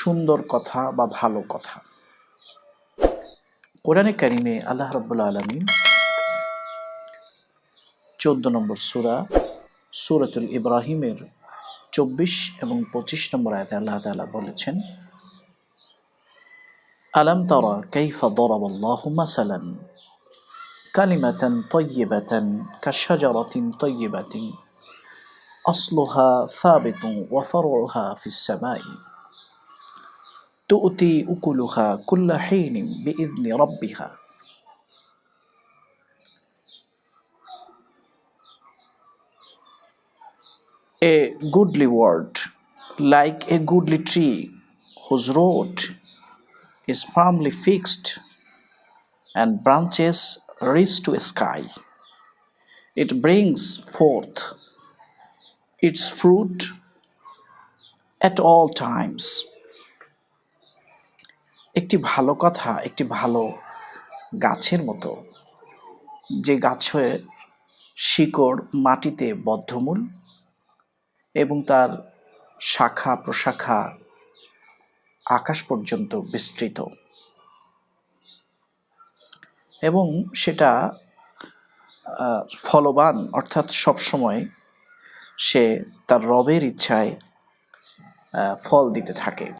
সুন্দর কথা বা ভালো কথা কোরআনে কারিমে আল্লাহ রব্বুল আলমিন চোদ্দ নম্বর সুরা সুরাতুল ইব্রাহিমের চব্বিশ এবং পঁচিশ নম্বর আয়তে আল্লাহ তাআলা বলেছেন আলম তারা কাইফা দরাব আল্লাহু মাসালান কালিমাতান তয়্যিবাতান কাশাজারাতিন তয়্যিবাতিন أصلها ثابت وفرعها في السماء تؤتي أكلها كل حين بإذن ربها A goodly word, like a goodly tree whose root is firmly fixed and branches reach to sky. It brings forth its fruit at all times. একটি ভালো কথা, একটি ভালো গাছের মতো। যে গাছের শিকড় মাটিতে বদ্ধমূল এবং তার শাখা প্রশাখা আকাশ পর্যন্ত বিস্তৃত। এবং সেটা ফলবান, অর্থাৎ সবসময় সে তার রবের ইচ্ছায় ফল দিতে থাকে।